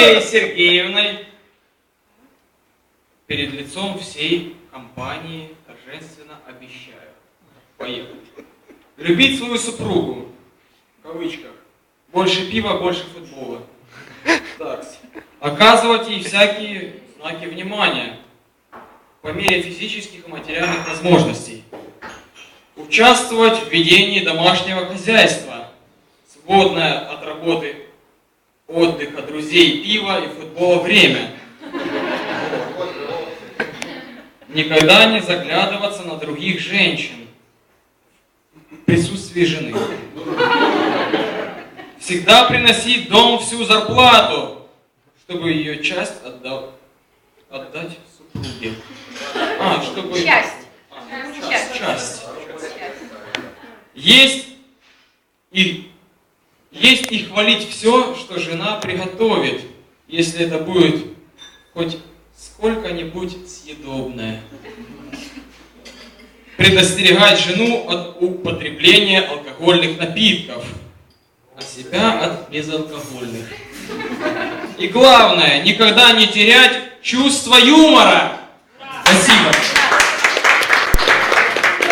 Юлией Сергеевной перед лицом всей компании торжественно обещаю. Поехали. Любить свою супругу. В кавычках. Больше пива, больше футбола. Так. Оказывать ей всякие знаки внимания по мере физических и материальных возможностей. Участвовать в ведении домашнего хозяйства, свободное от работы, отдыха, друзей, пива и футбола время. Никогда не заглядываться на других женщин в присутствии жены. Всегда приносить дом всю зарплату, чтобы ее часть отдал, отдать супруге. А, чтобы... Часть. А, часть, часть. Часть. Есть и, есть и хвалить все, что жена приготовит, если это будет хоть сколько-нибудь съедобное. Предостерегать жену от употребления алкогольных напитков, а себя от безалкогольных. И главное, никогда не терять чувство юмора.